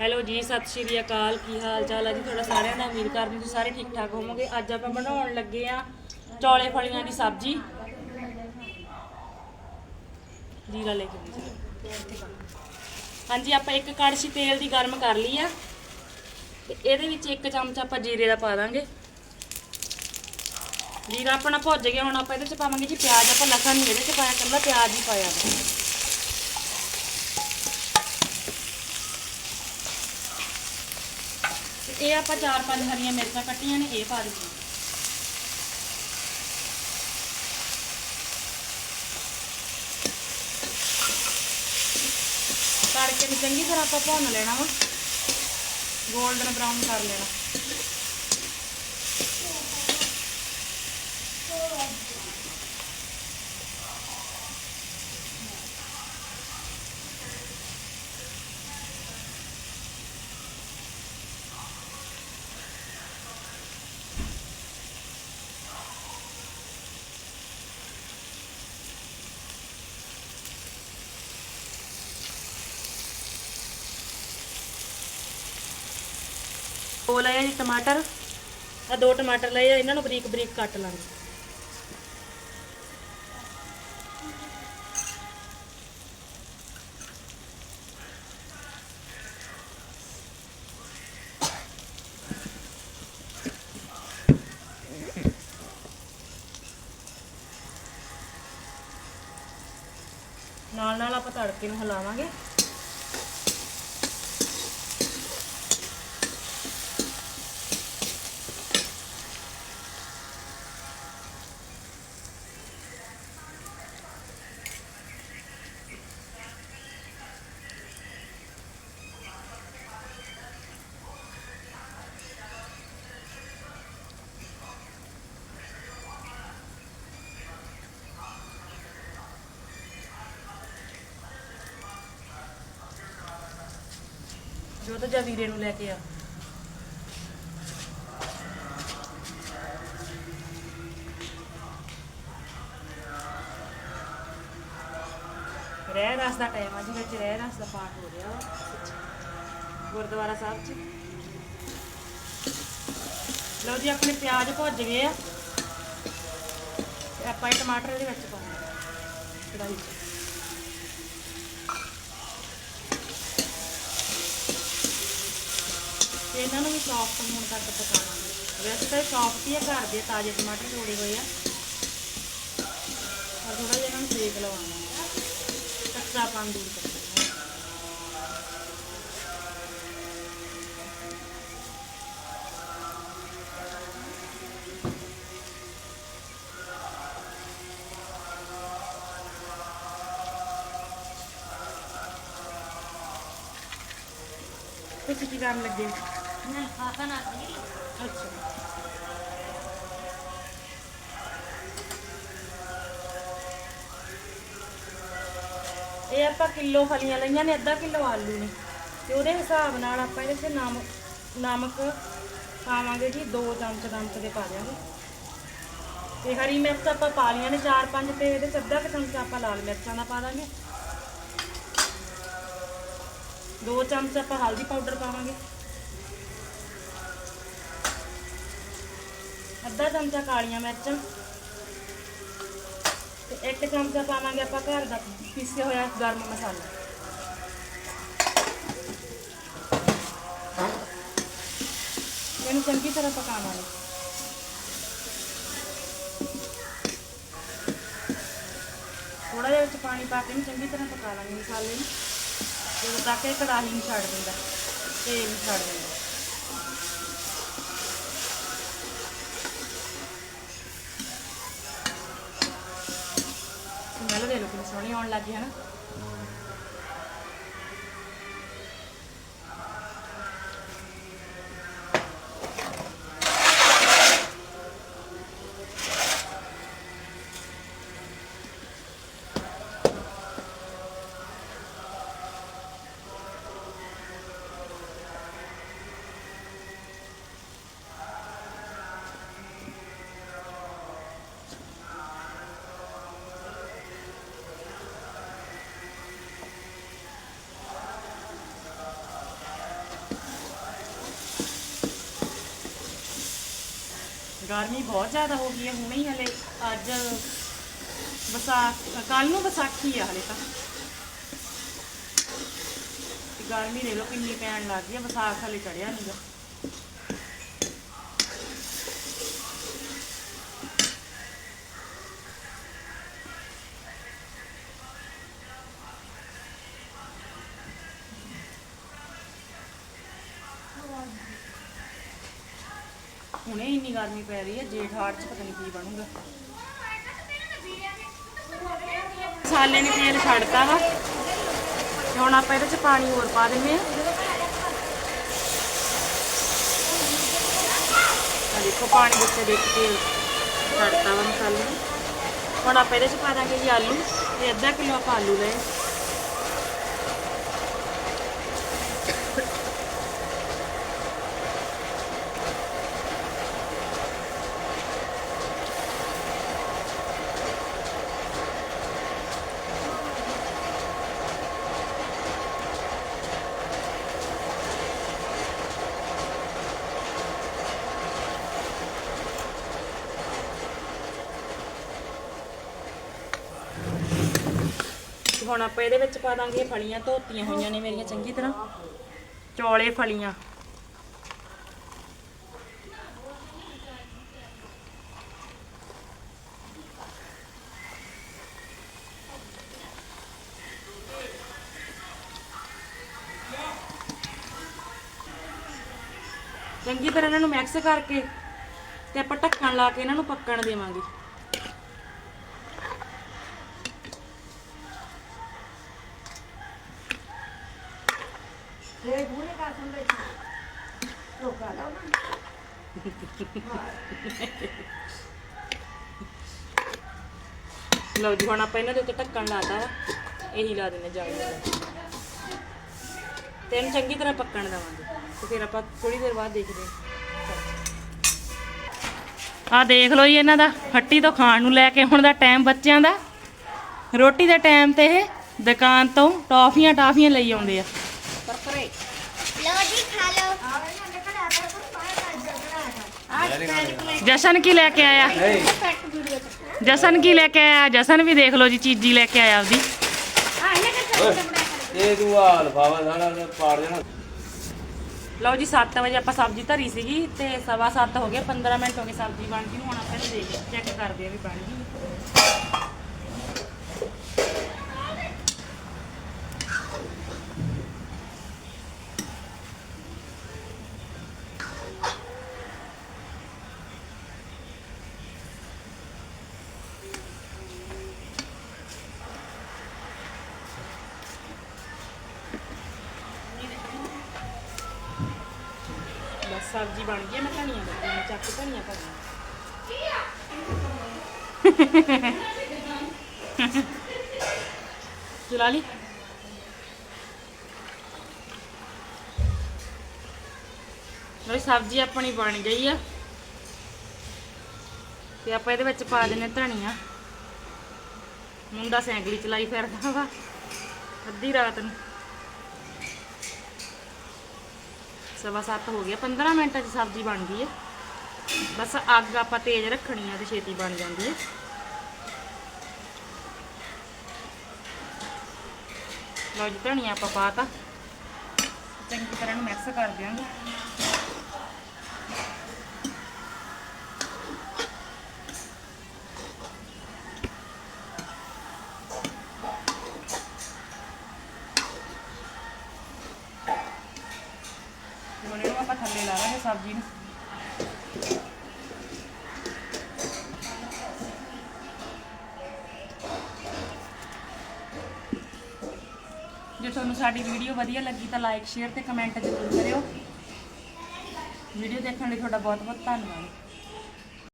Hello ਜੀ, ਸਤਿ ਸ਼੍ਰੀ ਅਕਾਲ। ਕੀ ਹਾਲ ਚਾਲ ਹੈ ਜੀ? ਤੁਹਾਡਾ ਸਾਰਿਆਂ ਦਾ ਉਮੀਦ ਕਰਦੀ ਤੁਸੀਂ ਸਾਰੇ ਠੀਕ ਠਾਕ ਹੋਵੋਗੇ। ਅੱਜ ਆਪਾਂ ਬਣਾਉਣ ਲੱਗੇ ਆ ਚੌਲੇ ਫਲੀਆਂ ਦੀ ਸਬਜ਼ੀ। ਜੀਰਾ ਲੈ ਕੇ ਆਓ ਹਾਂਜੀ, ਆਪਾਂ ਇੱਕ ਕੜਛੀ ਤੇਲ ਦੀ ਗਰਮ ਕਰ ਲਈ ਆ। ਤੇ ਇਹਦੇ ਵਿੱਚ ਇੱਕ ਚਮਚ ਆਪਾਂ ਜੀਰੇ ਦਾ ਪਾ ਦਾਂਗੇ। ਜੀਰਾ ਆਪਣਾ ਭੁੱਜ ਗਿਆ, ਹੁਣ ਆਪਾਂ ਇਹਦੇ ਚ ਪਾਵਾਂਗੇ ਜੀ ਪਿਆਜ਼। ਆਪਾਂ ਲਸਣ ਨਹੀਂ ਇਹਦੇ ਚ ਪਾਇਆ, ਕੱਲਾ ਪਿਆਜ਼ ਹੀ ਪਾਇਆ। ਵਾ। ਇਹ ਆਪਾਂ ਚਾਰ ਪੰਜ ਹਰੀਆਂ ਮਿਰਚਾਂ ਕੱਟੀਆਂ ਨੇ, ਇਹ ਪਾ ਦਿੱਤੀਆਂ। ਤੜਕੇ ਨੂੰ ਚੰਗੀ ਤਰ੍ਹਾਂ ਆਪਾਂ ਭੁੰਨ ਲੈਣਾ ਵਾ। 골ਡਨ ਬਰਾਊਨ ਕਰ ਲੈਣਾ। ਉਹ ਲਏ ਆ ਜੀ ਟਮਾਟਰ ਆ ਦੋ ਟਮਾਟਰ ਲਏ ਆ ਇਹਨਾਂ ਨੂੰ ਬਰੀਕ ਬਰੀਕ ਕੱਟ ਲਾਂਗੇ ਨਾਲ ਨਾਲ ਆਪਾਂ ਤੜਕੇ ਨੂੰ ਹਿਲਾਵਾਂਗੇ ਜੋ ਜਾ ਵੀਰੇ ਨੂੰ ਲੈ ਕੇ ਆ। ਰਹਿ ਰਸ ਦਾ ਟਾਈਮ ਆ ਜੀ, ਵਿੱਚ ਰਹਿ ਰਸ ਦਾ ਪਾਠ ਹੋ ਰਿਹਾ ਵਾ। ਗੁਰਦੁਆਰਾ ਸਾਹਿਬ 'ਚ। ਲਓ ਜੀ, ਆਪਣੇ ਪਿਆਜ਼ ਭੁੱਜ ਗਏ ਆ। ਤੇ ਆਪਾਂ ਇਹ ਟਮਾਟਰ ਇਹਦੇ ਵਿੱਚ ਪਾਉਣੇ ਕੜਾਹੀ 'ਚ। ਤੇ ਇਹਨਾਂ ਨੂੰ ਵੀ ਸੌਫਟ ਹੋਣ ਤੱਕ ਪਕਾਵਾਂਗੇ। ਵੈਸੇ ਤਾਂ ਸੌਫਟ ਹੀ ਆ, ਘਰ ਦੇ ਤਾਜ਼ੇ ਟਮਾਟਰ ਤੋੜੇ ਹੋਏ ਆ। ਪਰ ਥੋੜਾ ਜਿਹਾ ਇਹਨਾਂ ਨੂੰ ਸੇਕ ਲਵਾਉਣਾ ਕੱਚਾ ਪਾਣ ਦੂਰ ਕਰਨਾ ਤੁਸੀਂ ਕੀ ਕਰਨ ਲੱਗੇ ਮੈਂ ਪਾਪਾ ਨਾਲ ਅੱਛਾ ਇਹ ਆਪਾਂ ਕਿਲੋ ਫਲੀਆਂ ਲਈਆਂ ਨੇ, ਅੱਧਾ ਕਿਲੋ ਆਲੂ ਨੇ। ਤੇ ਉਹਦੇ ਹਿਸਾਬ ਨਾਲ ਆਪਾਂ ਇਹਦੇ 'ਚ ਨਮਕ ਨਮਕ ਪਾਵਾਂਗੇ ਜੀ 2 ਚਮਚ ਨਮਕ ਦੇ ਪਾ ਦਿਆਂਗੇ। ਤੇ ਹਰੀ ਮਿਰਚ ਆਪਾਂ ਪਾ ਲਈਆਂ ਨੇ 4-5 ਤੇ ਇਹਦੇ 'ਚ ਅੱਧਾ ਚਮਚ ਆਪਾਂ ਲਾਲ ਮਿਰਚਾਂ ਦਾ ਪਾ ਦਾਂਗੇ। 2 ਚਮਚ ਆਪਾਂ ਹਲਦੀ ਪਾਊਡਰ ਪਾਵਾਂਗੇ। ਅੱਧਾ ਚਮਚਾ ਕਾਲੀਆਂ ਮਿਰਚਾਂ ਤੇ ਇੱਕ ਚਮਚਾ ਪਾਵਾਂਗੇ ਆਪਾਂ ਘਰ ਦਾ ਪੀਸਿਆ ਹੋਇਆ ਗਰਮ ਮਸਾਲਾ। ਇਹਨੂੰ ਚੰਗੀ ਤਰ੍ਹਾਂ ਪਕਾਵਾਂਗੇ। ਥੋੜਾ ਜਿਹਾ ਵਿੱਚ ਪਾਣੀ ਪਾ ਕੇ ਇਹਨੂੰ ਚੰਗੀ ਤਰ੍ਹਾਂ ਪਕਾ ਲਾਂਗੇ ਮਸਾਲੇ ਨੂੰ। ਜਦੋਂ ਤੱਕ ਇਹ ਕੜਾਹੀ ਨਹੀਂ ਛੱਡ ਦਿੰਦਾ, ਤੇਲ ਨਹੀਂ ਛੱਡ ਦਿੰਦਾ। ਸੋਹਣੀ ਆਉਣ ਲੱਗੀ ਹਨਾ? ਗਰਮੀ ਬਹੁਤ ਜ਼ਿਆਦਾ ਹੋ ਗਈ ਹੈ, ਹੁਣੇ ਹੀ ਹਲੇ ਅੱਜ ਵਿਸਾਖ ਕੱਲ ਨੂੰ ਵਿਸਾਖੀ ਆ ਹਲੇ ਤਾਂ। ਗਰਮੀ ਦੇ ਲੋ ਕਿੰਨੀ ਪੈਣ ਲੱਗ ਗਈ ਵਿਸਾਖ ਹਲੇ ਚੜਿਆ ਨਹੀਂਗਾ ਹੁਣੇ ਇੰਨੀ ਗਰਮੀ ਪੈ ਰਹੀ ਹੈ, ਜੇਠ ਹਾੜ ਚ ਪਤਾ ਨਹੀਂ ਕੀ ਬਣੂਗਾ। ਮਸਾਲੇ ਨੇ ਤੇਲ ਛੱਡਤਾ ਵਾ। ਤੇ ਹੁਣ ਆਪਾਂ ਇਹਦੇ ਚ ਪਾਣੀ ਹੋਰ ਪਾ ਦਿੰਦੇ ਆ ਆ ਦੇਖੋ, ਪਾਣੀ ਵਿੱਚ ਦੇਖ ਤੇਲ ਛੱਡਤਾ ਵਾ ਮਸਾਲੇ ਹੁਣ ਆਪਾਂ ਇਹਦੇ ਚ ਪਾ ਦਾਂਗੇ ਜੀ ਆਲੂ। ਤੇ ਅੱਧਾ ਕਿਲੋ ਆਪਾਂ ਆਲੂ ਲਏ। ਹੁਣ ਆਪਾਂ ਇਹਦੇ ਵਿੱਚ ਪਾ ਦਾਂਗੇ ਫਲੀਆਂ, ਧੋਤੀਆਂ ਹੋਈਆਂ ਨੇ ਮੇਰੀਆਂ ਚੰਗੀ ਤਰ੍ਹਾਂ। ਚੌਲੇ ਫਲੀਆਂ। ਚੰਗੀ ਤਰ੍ਹਾਂ ਇਹਨਾਂ ਨੂੰ ਮਿਕਸ ਕਰਕੇ ਤੇ ਆਪਾਂ ਢੱਕਣ ਲਾ ਕੇ ਇਹਨਾਂ ਨੂੰ ਪੱਕਣ ਦੇਵਾਂਗੇ। ਲਓ ਜੀ, ਹੁਣ ਆਪਾਂ ਇਹਨਾਂ ਦੇ ਉੱਤੇ ਢੱਕਣ ਲਾਤਾ ਵਾ। ਇਹੀ ਲਾ ਦਿੰਨੇ ਜਾਲੀ ਤੇ ਇਹਨੂੰ ਚੰਗੀ ਤਰ੍ਹਾਂ ਪੱਕਣ ਦੇਵਾਂਗੇ। ਤੇ ਫਿਰ ਆਪਾਂ ਥੋੜੀ ਦੇਰ ਬਾਅਦ ਦੇਖਦੇ ਆ ਦੇਖ ਲਓ ਜੀ ਇਹਨਾਂ ਦਾ ਫੱਟੀ ਤੋਂ ਖਾਣ ਨੂੰ ਲੈ ਕੇ ਹੁਣ ਦਾ ਟਾਈਮ ਬੱਚਿਆਂ ਦਾ। ਰੋਟੀ ਦੇ ਟਾਈਮ ਤੇ ਇਹ ਦੁਕਾਨ ਤੋਂ ਟੌਫੀਆਂ ਟਾਫੀਆਂ ਲਈ ਆਉਂਦੇ ਆ। ਲਓ ਜੀ ਖਾ ਲਓ। ਜਸ਼ਨ ਕੀ ਲੈ ਕੇ ਆਇਆ? ਜਸ਼ਨ ਕੀ ਲੈ ਕੇ ਆਇਆ? ਜਸ਼ਨ ਵੀ ਦੇਖ ਲਓ ਜੀ ਚੀਜ਼ੀ ਲੈ ਕੇ ਆਇਆ ਆਪਦੀ। ਇਹ ਤੂੰ ਆ ਲਫਾਵਾ ਸਾਰਾ ਪਾੜ ਦੇਣਾ। ਲਓ ਜੀ 7 ਵਜੇ ਆਪਾਂ ਸਬਜ਼ੀ ਧਰੀ ਸੀਗੀ ਤੇ ਸਵਾ 7 ਹੋ ਗਏ 15 ਮਿੰਟ ਹੋ ਗਏ ਸਬਜ਼ੀ ਬਣ ਗਈ ਨੂੰ ਹੁਣ ਆਪਾਂ ਇਹਨੂੰ ਦੇਖ ਚੈੱਕ ਕਰਦੇ ਆ ਵੀ ਬਣ ਗਈ ਬਸ ਸਬਜ਼ੀ ਬਣ ਗਈ ਹੈ, ਮੈਂ ਧਨੀਆ ਦਾ ਚੱਕ ਕੇ ਧਨੀਆ ਪਾ ਚਲਾ ਲਈ ਮੇਰੀ ਸਬਜ਼ੀ ਆਪਣੀ ਬਣ ਗਈ ਆ। ਤੇ ਆਪਾਂ ਇਹਦੇ ਵਿੱਚ ਪਾ ਦਿੰਨੇ ਧਨੀਆ। ਮੁੰਡਾ ਸਾਈਕਲ ਹੀ ਚਲਾਈ ਫਿਰਦਾ ਵਾ ਅੱਧੀ ਰਾਤ ਨੂੰ। ਸਵਾ ਸੱਤ ਹੋ ਗਿਆ 15 ਮਿੰਟਾਂ 'ਚ ਸਬਜ਼ੀ ਬਣ ਗਈ ਹੈ ਬਸ ਅੱਗ ਆਪਾਂ ਤੇਜ਼ ਰੱਖਣੀ ਆ ਤੇ ਛੇਤੀ ਬਣ ਜਾਂਦੀ ਹੈ ਲਓ ਜੀ, ਧਨੀਆ ਆਪਾਂ ਪਾਤਾ ਚੰਗੀ ਤਰ੍ਹਾਂ ਨੂੰ ਮਿਕਸ ਕਰ ਦਿਆਂਗੇ ਹੁਣ ਇਹਨੂੰ ਆਪਾਂ ਥੱਲੇ ਲਾ ਲਾਂਗੇ ਸਬਜ਼ੀ ਨੂੰ। ਜੇ ਤੁਹਾਨੂੰ ਸਾਡੀ ਵੀਡੀਓ ਵਧੀਆ ਲੱਗੀ ਤਾਂ ਲਾਈਕ ਸ਼ੇਅਰ ਤੇ ਕਮੈਂਟ ਜ਼ਰੂਰ ਕਰਿਓ। ਵੀਡੀਓ ਦੇਖਣ ਲਈ ਤੁਹਾਡਾ ਬਹੁਤ ਬਹੁਤ ਧੰਨਵਾਦ।